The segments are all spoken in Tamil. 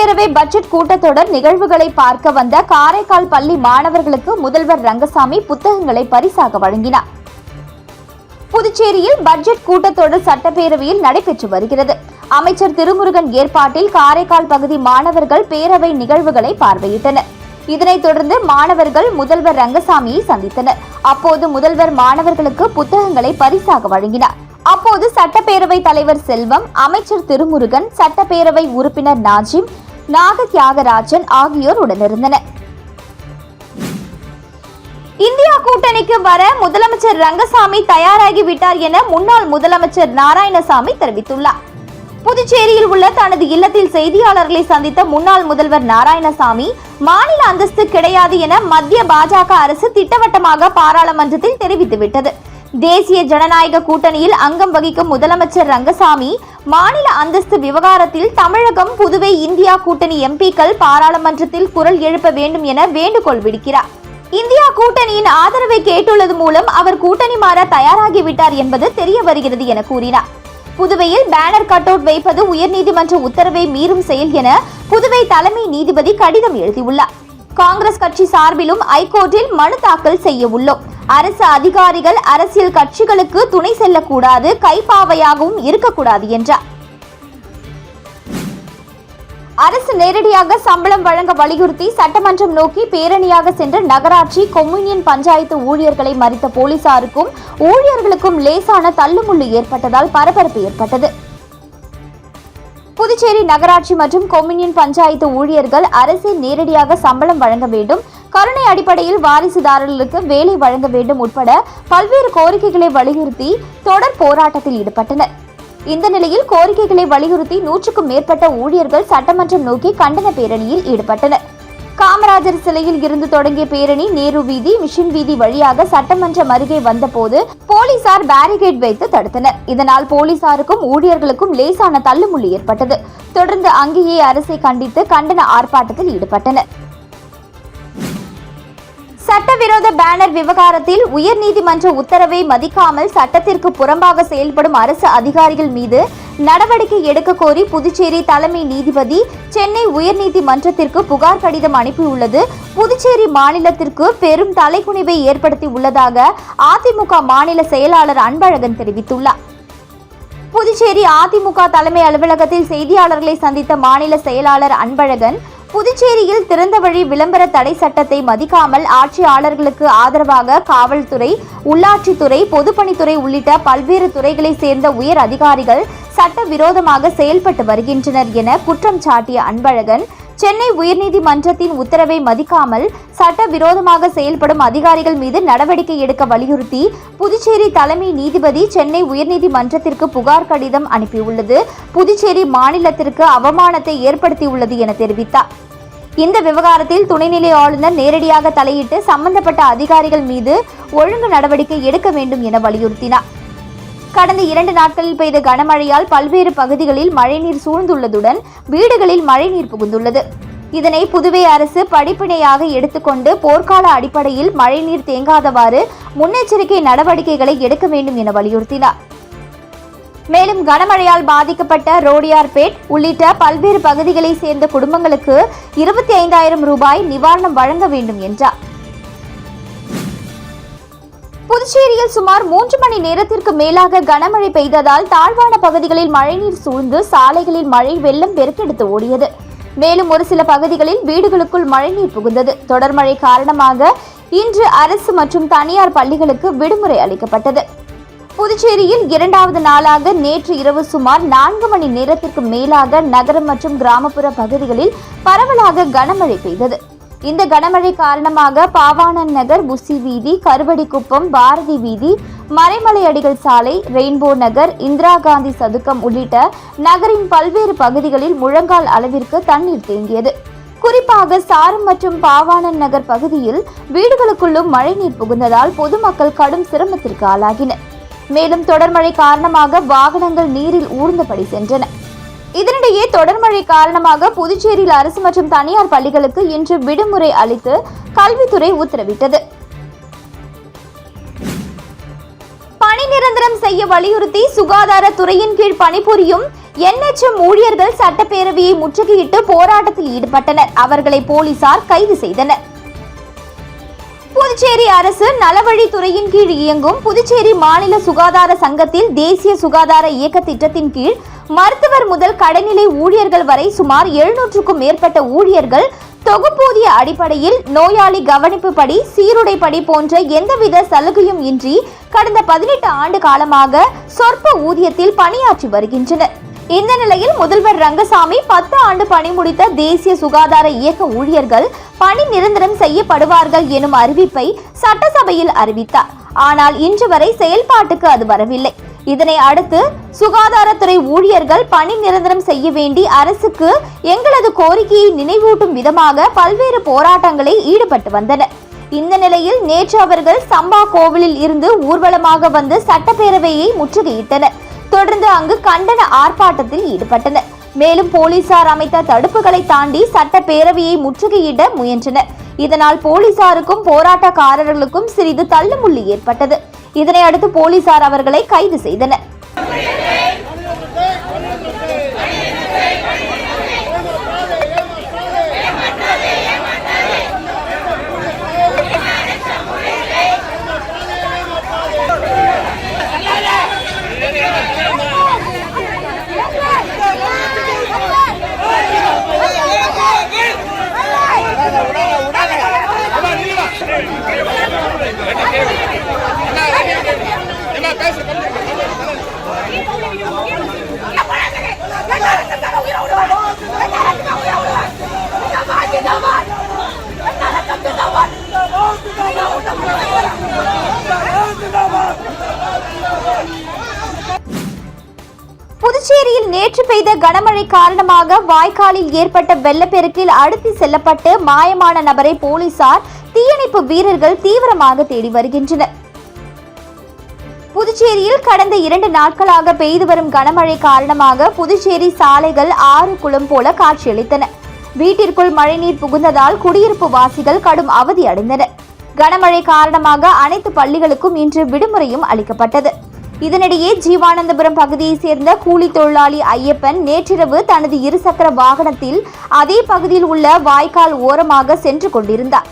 சட்டப்பேரவை பட்ஜெட் கூட்டத்தொடர் நிகழ்வுகளை பார்க்க வந்த காரைக்கால் பள்ளி மாணவர்களுக்கு முதல்வர் ரங்கசாமி புத்தகங்களை பரிசாக வழங்கினார். புதுச்சேரியில் பட்ஜெட் கூட்டத்தொடர் சட்டப்பேரவையில் நடைபெற்று வருகிறது. அமைச்சர் திருமுருகன் ஏற்பாட்டில் காரைக்கால் பகுதி மாணவர்கள் பேரவை நிகழ்வுகளை பார்வையிட்டனர். இதனைத் தொடர்ந்து மாணவர்கள் முதல்வர் ரங்கசாமியை சந்தித்தனர். அப்போது முதல்வர் மாணவர்களுக்கு புத்தகங்களை பரிசாக வழங்கினார். அப்போது சட்டப்பேரவை தலைவர் செல்வம் அமைச்சர் திருமுருகன் சட்டப்பேரவை உறுப்பினர் நாஜிம் நாக தியாகராஜன் ஆகியோர் உடனிருந்தனர். இந்தியா கூட்டணிக்கு வர முதலமைச்சர் ரங்கசாமி தயாராகிவிட்டார் என முன்னாள் முதலமைச்சர் நாராயணசாமி தெரிவித்துள்ளார். புதுச்சேரியில் உள்ள தனது இல்லத்தில் செய்தியாளர்களை சந்தித்த முன்னாள் முதல்வர் நாராயணசாமி மாநில அந்தஸ்து கிடையாது என மத்திய பாஜக அரசு திட்டவட்டமாக பாராளுமன்றத்தில் தெரிவித்துவிட்டது. தேசிய ஜனநாயக கூட்டணியில் அங்கம் வகிக்கும் முதலமைச்சர் ரங்கசாமி மாநில அந்தஸ்து விவகாரத்தில் தமிழகம் புதுவை இந்தியா கூட்டணி எம்பிக்கள் பாராளுமன்றத்தில் குரல் எழுப்ப வேண்டும் என வேண்டுகோள் விடுக்கிறார். இந்தியா கூட்டணியின் ஆதரவை கேட்டுள்ளது மூலம் அவர் கூட்டணி மாற தயாராகிவிட்டார் என்பது தெரிய வருகிறது என கூறினார். புதுவையில் பேனர் கட் அவுட் வைப்பது உயர்நீதிமன்ற உத்தரவை மீறும் செயல் என புதுவை தலைமை நீதிபதி கடிதம் எழுதியுள்ளார். காங்கிரஸ் கட்சி சார்பிலும் ஐகோர்ட்டில் மனு தாக்கல் செய்ய உள்ளோம் அரசு அதிகாரிகள் அரசியல் கட்சிகளுக்கு துணை செல்லக்கூடாது கைப்பாவையாகவும் இருக்கக்கூடாது என்றார். அரசு நேரடியாக சம்பளம் வழங்க வலியுறுத்தி சட்டமன்றம் நோக்கி பேரணியாக சென்ற நகராட்சி கொம்யூனியன் பஞ்சாயத்து ஊழியர்களை மறித்த போலீசாருக்கும் ஊழியர்களுக்கும் லேசான தள்ளுமுள்ளு ஏற்பட்டதால் பரபரப்பு ஏற்பட்டது. புதுச்சேரி நகராட்சி மற்றும் கொம்யூனியன் பஞ்சாயத்து ஊழியர்கள் அரசு நேரடியாக சம்பளம் வழங்க வேண்டும். கருணை அடிப்படையில் வாரிசுதாரர்களுக்கு வேலை வழங்க வேண்டும் உட்பட பல்வேறு கோரிக்கைகளை வலியுறுத்தி தொடர் போராட்டத்தில் ஈடுபட்டனர். இந்த நிலையில் கோரிக்கைகளை வலியுறுத்தி நூற்றுக்கும் மேற்பட்ட ஊழியர்கள் சட்டமன்றம் நோக்கி கண்டன பேரணியில் ஈடுபட்டனர். காமராஜர் சிலையில் இருந்து தொடங்கிய பேரணி நேரு வீதி மிஷின் வீதி வழியாக சட்டமன்றம் அருகே வந்தபோது போலீசார் பேரிகேட் வைத்து தடுத்தனர். இதனால் போலீசாருக்கும் ஊழியர்களுக்கும் லேசான தள்ளுமுள்ளு ஏற்பட்டது. தொடர்ந்து அங்கேயே அரசை கண்டித்து கண்டன ஆர்ப்பாட்டத்தில் ஈடுபட்டனர். சட்டவிரோத பேனர் விவகாரத்தில் உயர்நீதிமன்ற உத்தரவை மதிக்காமல் சட்டத்திற்கு புறம்பாக செயல்படும் அரசு அதிகாரிகள் மீது நடவடிக்கை எடுக்க கோரி புதுச்சேரி தலைமை நீதிபதி சென்னை உயர்நீதிமன்றத்திற்கு புகார் கடிதம் அனுப்பியுள்ளது. புதுச்சேரி மாநிலத்திற்கு பெரும் தலைக்குனிவை ஏற்படுத்தி உள்ளதாக அதிமுக மாநில செயலாளர் அன்பழகன் தெரிவித்துள்ளார். புதுச்சேரி அதிமுக தலைமை அலுவலகத்தில் செய்தியாளர்களை சந்தித்த மாநில செயலாளர் அன்பழகன் புதுச்சேரியில் திறந்த வழி விளம்பர தடை சட்டத்தை மதிக்காமல் ஆட்சியாளர்களுக்கு ஆதரவாக காவல்துறை உள்ளாட்சித்துறை பொதுப்பணித்துறை உள்ளிட்ட பல்வேறு துறைகளைச் சேர்ந்த உயர் அதிகாரிகள் சட்டவிரோதமாக செயல்பட்டு வருகின்றனர் என குற்றம் சாட்டிய அன்பழகன் சென்னை உயர்நீதிமன்றத்தின் உத்தரவை மதிக்காமல் சட்டவிரோதமாக செயல்படும் அதிகாரிகள் மீது நடவடிக்கை எடுக்க வலியுறுத்தி புதுச்சேரி தலைமை நீதிபதி சென்னை உயர்நீதிமன்றத்திற்கு புகார் கடிதம் அனுப்பியுள்ளது. புதுச்சேரி மாநிலத்திற்கு அவமானத்தை ஏற்படுத்தியுள்ளது என தெரிவித்தார். இந்த விவகாரத்தில் துணைநிலை ஆளுநர் நேரடியாக தலையிட்டு சம்பந்தப்பட்ட அதிகாரிகள் மீது ஒழுங்கு நடவடிக்கை எடுக்க வேண்டும் என வலியுறுத்தினார். கடந்த இரண்டு நாட்களில் பெய்த கனமழையால் பல்வேறு பகுதிகளில் மழைநீர் சூழ்ந்துள்ளதுடன் வீடுகளில் மழைநீர் புகுந்துள்ளது. இதனை புதுவை அரசு படிப்பினையாக எடுத்துக்கொண்டு போர்க்கால அடிப்படையில் மழைநீர் தேங்காதவாறு முன்னெச்சரிக்கை நடவடிக்கைகளை எடுக்க வேண்டும் என வலியுறுத்தினார். மேலும் கனமழையால் பாதிக்கப்பட்ட ரோடியார்பேட் உள்ளிட்ட பல்வேறு பகுதிகளைச் சேர்ந்த குடும்பங்களுக்கு இருபத்தி ஐந்தாயிரம் ரூபாய் நிவாரணம் வழங்க வேண்டும் என்றார். புதுச்சேரியில் சுமார் மூன்று மணி நேரத்திற்கு மேலாக கனமழை பெய்ததால் தாழ்வான பகுதிகளில் மழைநீர் சூழ்ந்து சாலைகளில் மழை வெள்ளம் பெருக்கெடுத்து ஓடியது. மேலும் ஒரு சில பகுதிகளில் வீடுகளுக்குள் மழைநீர் புகுந்தது. தொடர் மழை காரணமாக இன்று அரசு மற்றும் தனியார் பள்ளிகளுக்கு விடுமுறை அளிக்கப்பட்டது. புதுச்சேரியில் இரண்டாவது நாளாக நேற்று இரவு சுமார் நான்கு மணி நேரத்திற்கு மேலாக நகரம் மற்றும் கிராமப்புற பகுதிகளில் பரவலாக கனமழை பெய்தது. இந்த கனமழை காரணமாக பாவாணன் நகர் புசி வீதி கருவடிக்குப்பம் பாரதி வீதி மறைமலை அடிகள் சாலை ரெயின்போ நகர் இந்திரா காந்தி சதுக்கம் உள்ளிட்ட நகரின் பல்வேறு பகுதிகளில் முழங்கால் அளவிற்கு தண்ணீர் தேங்கியது. குறிப்பாக சாரம் மற்றும் பாவாணன் நகர் பகுதியில் வீடுகளுக்குள்ளும் மழைநீர் புகுந்ததால் பொதுமக்கள் கடும் சிரமத்திற்கு ஆளாகினர். மேலும் தொடர் மழை காரணமாக வாகனங்கள் நீரில் ஊர்ந்தபடி சென்றன. இதனிடையே தொடர் மழை காரணமாக புதுச்சேரியில் அரசு மற்றும் தனியார் பள்ளிகளுக்கு இன்று விடுமுறை அளித்து கல்வித்துறை உத்தரவிட்டது. பணி நிரந்தரம் செய்ய வலியுறுத்தி சுகாதாரத்துறையின் கீழ் பணிபுரியும் என்எச்எம் ஊழியர்கள் சட்டப்பேரவையை முற்றுகையிட்டு போராட்டத்தில் ஈடுபட்டனர். அவர்களை போலீசார் கைது செய்தனர். புதுச்சேரி அரசு நலவழித்துறையின் கீழ் இயங்கும் புதுச்சேரி மாநில சுகாதார சங்கத்தில் தேசிய சுகாதார இயக்க திட்டத்தின் கீழ் மருத்துவர் முதல் கடைநிலை ஊழியர்கள் வரை சுமார் எழுநூற்றுக்கும் மேற்பட்ட ஊழியர்கள் தொகுப்பூதிய அடிப்படையில் நோயாளி கவனிப்புப்படி சீருடைப்படி போன்ற எந்தவித சலுகையும் இன்றி கடந்த பதினெட்டு ஆண்டு காலமாக சொற்ப ஊதியத்தில் பணியாற்றி வருகின்றனர். இந்த நிலையில் முதல்வர் ரங்கசாமி பத்து ஆண்டு பணி முடித்த தேசிய சுகாதார இயக்க ஊழியர்கள் பணி நிரந்தரம் செய்யப்படுவார்கள் எனும் அறிவிப்பை சட்டசபையில் அறிவித்தார். ஆனால் இன்று வரை செயல்பாட்டுக்கு அது வரவில்லை. இதனை அடுத்து சுகாதாரத்துறை ஊழியர்கள் பணி நிரந்தரம் செய்ய வேண்டி அரசுக்கு எங்களது கோரிக்கையை நினைவூட்டும் விதமாக பல்வேறு போராட்டங்களில் ஈடுபட்டு வந்தனர். இந்த நிலையில் நேற்று அவர்கள் சம்பா கோவிலில் இருந்து ஊர்வலமாக வந்து சட்டப்பேரவையை முற்றுகையிட்டனர். தொடர்ந்து அங்கு கண்டன ஆர்ப்பாட்டத்தில் ஈடுபட்டனர். மேலும் போலீசார் அமைத்த தடுப்புகளை தாண்டி சட்டப்பேரவையை முற்றுகையிட முயன்றனர். இதனால் போலீசாருக்கும் போராட்டக்காரர்களுக்கும் சிறிது தள்ளுமுள்ளு ஏற்பட்டது. இதனை அடுத்து போலீசார் அவர்களை கைது செய்தனர். புதுச்சேரியில் நேற்று பெய்த கனமழை காரணமாக வாய்க்காலில் ஏற்பட்ட வெள்ளப்பெருக்கில் அடுத்து செல்லப்பட்டு மாயமான நபரை போலீசார் தீயணைப்பு வீரர்கள் தீவிரமாக தேடி வருகின்றனர். புதுச்சேரியில் கடந்த இரண்டு நாட்களாக பெய்து வரும் கனமழை காரணமாக புதுச்சேரி சாலைகள் ஆறு குளம் போல காட்சியளித்தன. வீட்டிற்குள் மழைநீர் புகுந்ததால் குடியிருப்பு வாசிகள் கடும் அவதி அடைந்தனர் கனமழை காரணமாக அனைத்து பள்ளிகளுக்கும் இன்று விடுமுறையும் அளிக்கப்பட்டது. இதனிடையே ஜீவானந்தபுரம் பகுதியைச் சேர்ந்த கூலி தொழிலாளி ஐயப்பன் நேற்றிரவு தனது இருசக்கர வாகனத்தில் அதே பகுதியில் உள்ள வாய்க்கால் ஓரமாக சென்று கொண்டிருந்தார்.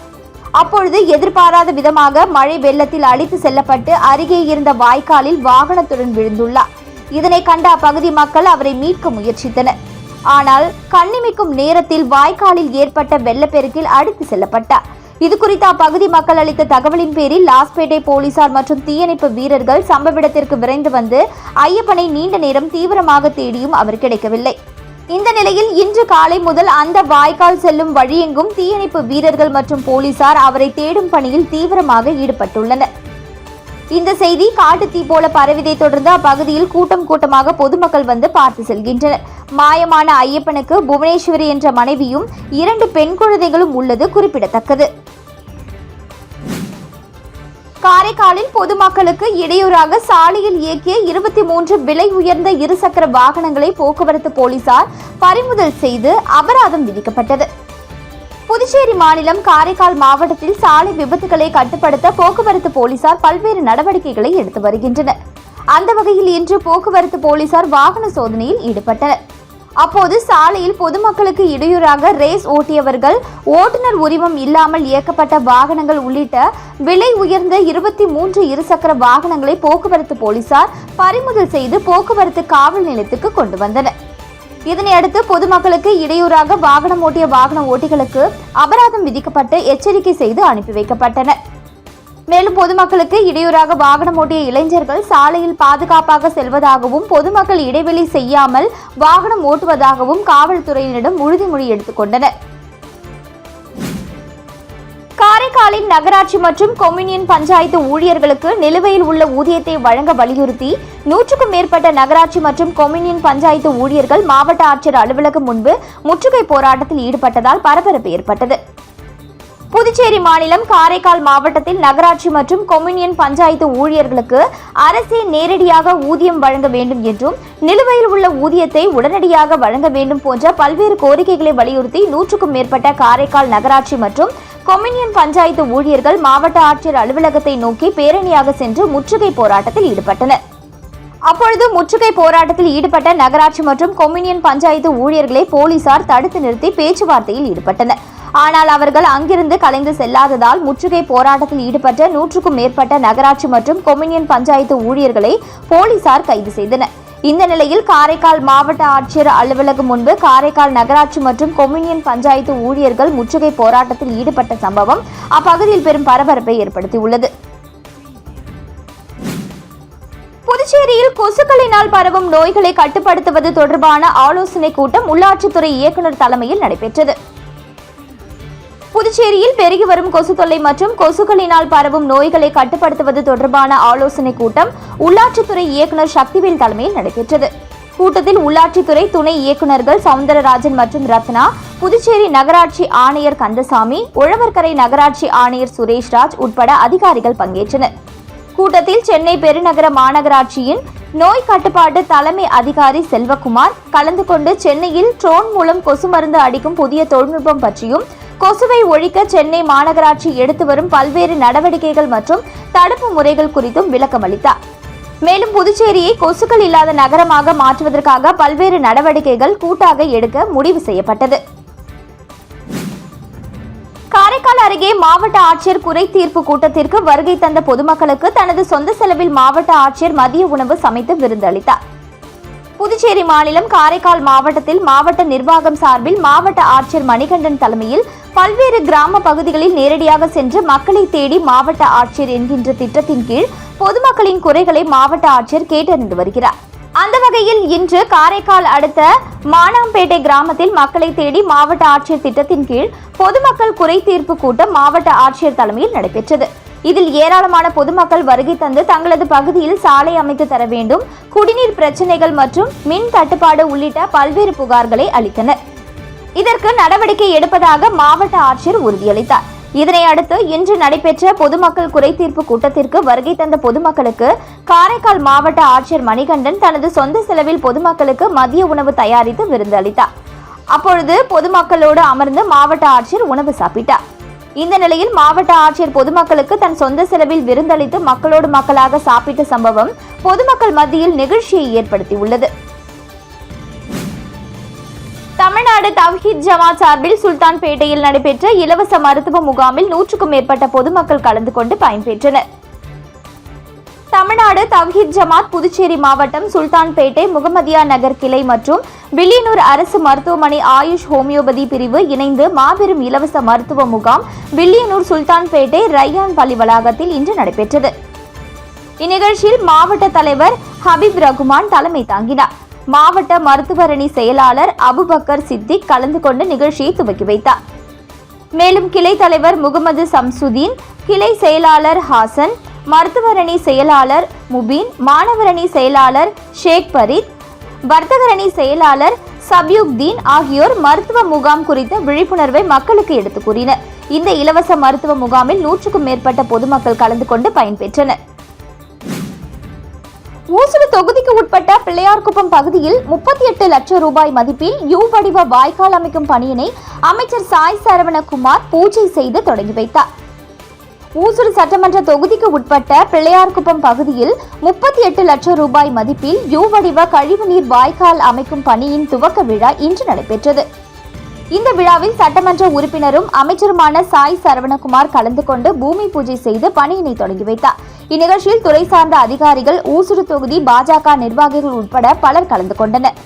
அப்பொழுது எதிர்பாராத விதமாக மழை வெள்ளத்தில் அழித்து செல்லப்பட்டு அருகே இருந்த வாய்க்காலில் வாகனத்துடன் விழுந்துள்ளார். இதனை கண்ட அப்பகுதி மக்கள் அவரை மீட்க முயற்சித்தனர். ஆனால் கண்ணிமிக்கும் நேரத்தில் வாய்க்காலில் ஏற்பட்ட வெள்ளப்பெருக்கில் அடித்து செல்லப்பட்டார். இது குறித்து அப்பகுதி மக்கள் அளித்த தகவலின் பேரில் லாஸ்பேட்டை போலீசார் மற்றும் தீயணைப்பு வீரர்கள் சம்பவ இடத்திற்கு விரைந்து வந்து ஐயப்பனை நீண்ட நேரம் தீவிரமாக தேடியும் அவர் கிடைக்கவில்லை. இந்த நிலையில் இன்று காலை முதல் அந்த வாய்க்கால் செல்லும் வழியெங்கும் தீயணைப்பு வீரர்கள் மற்றும் போலீசார் அவரை தேடும் பணியில் தீவிரமாக ஈடுபட்டுள்ளனர். இந்த செய்தி காட்டுத்தீ போல பரவியதை தொடர்ந்து அப்பகுதியில் கூட்டம் கூட்டமாக பொதுமக்கள் வந்து பார்த்து செல்கின்றனர். மாயமான ஐயப்பனுக்கு புவனேஸ்வரி என்ற மனைவியும் இரண்டு பெண் குழந்தைகளும் உள்ளது குறிப்பிடத்தக்கது. காரைக்காலில் பொதுமக்களுக்கு இடையூறாக சாலையில் இயக்கிய இருபத்தி மூன்று விலை உயர்ந்த இருசக்கர வாகனங்களை போக்குவரத்து போலீசார் பறிமுதல் செய்து அபராதம் விதிக்கப்பட்டது. புதுச்சேரி மாநிலம் காரைக்கால் மாவட்டத்தில் சாலை விபத்துகளை கட்டுப்படுத்த போக்குவரத்து போலீசார் பல்வேறு நடவடிக்கைகளை எடுத்து வருகின்றனர். அந்த வகையில் இன்று போக்குவரத்து போலீசார் வாகன சோதனையில் ஈடுபட்டனர். அப்போது சாலையில் பொதுமக்களுக்கு இடையூறாக ரேஸ் ஓட்டியவர்கள் ஓட்டுநர் உரிமம் இல்லாமல் இயக்கப்பட்ட வாகனங்கள் உள்ளிட்ட விலை உயர்ந்த இருபத்தி மூன்று இருசக்கர வாகனங்களை போக்குவரத்து போலீசார் பறிமுதல் செய்து போக்குவரத்து காவல் நிலையத்துக்கு கொண்டு வந்தனர். இதனையடுத்து பொதுமக்களுக்கு இடையூறாக வாகனம் ஓட்டிய வாகன ஓட்டிகளுக்கு அபராதம் விதிக்கப்பட்டு எச்சரிக்கை செய்து அனுப்பி வைக்கப்பட்டனர். மேலும் பொதுமக்களுக்கு இடையூறாக வாகனம் ஓட்டிய இளைஞர்கள் சாலையில் பாதுகாப்பாக செல்வதாகவும் பொதுமக்கள் இடைவெளி செய்யாமல் வாகனம் ஓட்டுவதாகவும் காவல்துறையினரிடம் உறுதிமொழி எடுத்துக்கொண்டனர் காரைக்காலின் நகராட்சி மற்றும் கொம்யூனியன் பஞ்சாயத்து ஊழியர்களுக்கு நிலுவையில் உள்ள ஊதியத்தை வழங்க வலியுறுத்தி நூற்றுக்கும் மேற்பட்ட நகராட்சி மற்றும் கொம்யூனியன் பஞ்சாயத்து ஊழியர்கள் மாவட்ட ஆட்சியர் அலுவலகம் முன்பு முற்றுகை போராட்டத்தில் ஈடுபட்டதால் பரபரப்பு ஏற்பட்டது. புதுச்சேரி மாநிலம் காரைக்கால் மாவட்டத்தில் நகராட்சி மற்றும் கொம்யூனியன் பஞ்சாயத்து ஊழியர்களுக்கு அரசே நேரடியாக ஊதியம் வழங்க வேண்டும் என்றும் நிலுவையில் உள்ள ஊதியத்தை உடனடியாக வழங்க வேண்டும் போன்ற பல்வேறு கோரிக்கைகளை வலியுறுத்தி நூற்றுக்கும் மேற்பட்ட காரைக்கால் நகராட்சி மற்றும் கொம்யூனியன் பஞ்சாயத்து ஊழியர்கள் மாவட்ட ஆட்சியர் அலுவலகத்தை நோக்கி பேரணியாக சென்று முற்றுகை போராட்டத்தில் ஈடுபட்டனர். அப்பொழுது முற்றுகை போராட்டத்தில் ஈடுபட்ட நகராட்சி மற்றும் கொம்யூனியன் பஞ்சாயத்து ஊழியர்களை போலீசார் தடுத்து நிறுத்தி பேச்சுவார்த்தையில் ஈடுபட்டனர். ஆனால் அவர்கள் அங்கிருந்து கலைந்து செல்லாததால் முற்றுகை போராட்டத்தில் ஈடுபட்ட நூற்றுக்கும் மேற்பட்ட நகராட்சி மற்றும் கொமினியன் பஞ்சாயத்து ஊழியர்களை போலீசார் கைது செய்தனர். இந்த நிலையில் காரைக்கால் மாவட்ட ஆட்சியர் அலுவலகம் முன்பு காரைக்கால் நகராட்சி மற்றும் கொம்யூனியன் பஞ்சாயத்து ஊழியர்கள் முற்றுகை போராட்டத்தில் ஈடுபட்ட சம்பவம் அப்பகுதியில் பெரும் பரபரப்பை ஏற்படுத்தியுள்ளது. புதுச்சேரியில் கொசுக்களினால் பரவும் நோய்களை கட்டுப்படுத்துவது தொடர்பான ஆலோசனைக் கூட்டம் உள்ளாட்சித்துறை இயக்குநர் தலைமையில் நடைபெற்றது. புதுச்சேரியில் பெருகி வரும் கொசு தொல்லை மற்றும் கொசுக்களினால் பரவும் நோய்களை கட்டுப்படுத்துவது தொடர்பான ஆலோசனைக் கூட்டம் உள்ளாட்சித்துறை இயக்குநர் சக்திவேல் தலைமையில் நடைபெற்றது. கூட்டத்தில் உள்ளாட்சித்துறை துணை இயக்குநர்கள் சவுந்தரராஜன் மற்றும் ரத்னா புதுச்சேரி நகராட்சி ஆணையர் கந்தசாமி உழவர்கரை நகராட்சி ஆணையர் சுரேஷ்ராஜ் உட்பட அதிகாரிகள் பங்கேற்றனர். கூட்டத்தில் சென்னை பெருநகர மாநகராட்சியின் நோய் கட்டுப்பாட்டு தலைமை அதிகாரி செல்வகுமார் கலந்து கொண்டு சென்னையில் ட்ரோன் மூலம் கொசு மருந்து அடிக்கும் புதிய தொழில்நுட்பம் பற்றியும் கொசுவை ஒழிக்க சென்னை மாநகராட்சி எடுத்து வரும் பல்வேறு நடவடிக்கைகள் மற்றும் தடுப்பு முறைகள் குறித்தும் விளக்கம் அளித்தார். மேலும் புதுச்சேரியை கொசுக்கள் இல்லாத நகரமாக மாற்றுவதற்காக பல்வேறு நடவடிக்கைகள் கூட்டாக எடுக்க முடிவு செய்யப்பட்டது. காரைக்கால் அருகே மாவட்ட ஆட்சியர் குறை தீர்ப்பு கூட்டத்திற்கு வருகை தந்த பொதுமக்களுக்கு தனது சொந்த செலவில் மாவட்ட ஆட்சியர் மதிய உணவு சமைத்து விருந்தளித்தார். புதுச்சேரி மாநிலம் காரைக்கால் மாவட்டத்தில் மாவட்ட நிர்வாகம் சார்பில் மாவட்ட ஆட்சியர் மணிகண்டன் தலைமையில் பல்வேறு கிராம பகுதிகளில் நேரடியாக சென்று மக்களை தேடி மாவட்ட ஆட்சியர் என்கின்ற திட்டத்தின் கீழ் பொதுமக்களின் குறைகளை மாவட்ட ஆட்சியர் கேட்டறிந்து வருகிறார். அந்த வகையில் இன்று காரைக்கால் அடுத்த மானாம்பேட்டை கிராமத்தில் மக்களை தேடி மாவட்ட ஆட்சியர் திட்டத்தின் கீழ் பொதுமக்கள் குறை தீர்ப்பு கூட்டம் மாவட்ட ஆட்சியர் தலைமையில் நடைபெற்றது. இதில் ஏராளமான பொதுமக்கள் வருகை தந்து தங்களது பகுதியில் சாலை அமைத்து தர வேண்டும் குடிநீர் பிரச்சனைகள் மற்றும் மின் தட்டுப்பாடு உள்ளிட்ட பல்வேறு புகார்களை அளித்தனர். இதற்கு நடவடிக்கை எடுப்பதாக மாவட்ட ஆட்சியர் உறுதியளித்தார். இதனை அடுத்து இன்று நடைபெற்ற பொதுமக்கள் குறைதீர்ப்பு கூட்டத்திற்கு வருகை தந்த பொதுமக்களுக்கு காரைக்கால் மாவட்ட ஆட்சியர் மணிகண்டன் தனது சொந்த செலவில் பொதுமக்களுக்கு மதிய உணவு தயாரித்து விருந்தளித்தார் அப்பொழுது பொதுமக்களோடு அமர்ந்து மாவட்ட ஆட்சியர் உணவு சாப்பிட்டார். இந்த நிலையில் மாவட்ட ஆட்சியர் பொதுமக்களுக்கு தன் சொந்த செலவில் விருந்தளித்து மக்களோடு மக்களாக சாப்பிட்ட சம்பவம் பொதுமக்கள் மத்தியில் நெகிழ்ச்சியை ஏற்படுத்தியுள்ளது. தமிழ்நாடு தவ்ஹீத் ஜமாத் சார்பில் சுல்தான்பேட்டையில் நடைபெற்ற இலவச மருத்துவ முகாமில் நூற்றுக்கும் மேற்பட்ட பொதுமக்கள் கலந்து கொண்டு பயன்பெற்றனர் தமிழ்நாடு தவ்ஹீத் ஜமாத் புதுச்சேரி மாவட்டம் சுல்தான்பேட்டை முகமதியா நகர் கிளை மற்றும் வில்லியனூர் அரசு மருத்துவமனை ஆயுஷ் ஹோமியோபதி பிரிவு இணைந்து மாபெரும் இலவச மருத்துவ முகாம் வில்லியனூர் சுல்தான்பேட்டை ரையான் பள்ளி வளாகத்தில் இன்று நடைபெற்றது. இந்நிகழ்ச்சியில் மாவட்ட தலைவர் ஹபீப் ரகுமான் தலைமை தாங்கினார். மாவட்ட மருத்துவரணி செயலாளர் அபுபக்கர் சித்திக் கலந்து கொண்டு நிகழ்ச்சியை துவக்கி வைத்தார். மேலும் கிளை தலைவர் முகமது சம்சுதீன் கிளை செயலாளர் ஹாசன் மருத்துவரணி செயலாளர் முபீன் மாணவரணி செயலாளர் ஷேக் பரீத் வர்த்தகரணி செயலாளர் சப்யுக்தீன் ஆகியோர் மருத்துவ முகாம் குறித்த விழிப்புணர்வை மக்களுக்கு எடுத்துக் கூறினர். இந்த இலவச மருத்துவ முகாமில் நூற்றுக்கும் மேற்பட்ட பொதுமக்கள் கலந்து கொண்டு பயன்பெற்றனர். ஊசுடு தொகுதிக்கு உட்பட்ட பிள்ளையார்குப்பம் பகுதியில் முப்பத்தி எட்டு லட்சம் ரூபாய் மதிப்பில் யூ வடிவ வாய்க்கால் அமைக்கும் பணியினை அமைச்சர் சாய் சரவணகுமார் பூஜை செய்து தொடங்கி வைத்தார். ஊசுடு சட்டமன்ற தொகுதிக்கு உட்பட்ட பிள்ளையார்குப்பம் பகுதியில் முப்பத்தி எட்டு லட்சம் ரூபாய் மதிப்பில் யூ வடிவ கழிவுநீர் வாய்க்கால் அமைக்கும் பணியின் துவக்க விழா இன்று நடைபெற்றது. இந்த விழாவில் சட்டமன்ற உறுப்பினரும் அமைச்சருமான சாய் சரவணகுமார் கலந்து கொண்டு பூமி பூஜை செய்து பணியினை தொடங்கி வைத்தார். இந்நிகழ்ச்சியில் துறை சார்ந்த அதிகாரிகள் ஊசுடு தொகுதி பாஜக நிர்வாகிகள் உட்பட பலர் கலந்து கொண்டனர்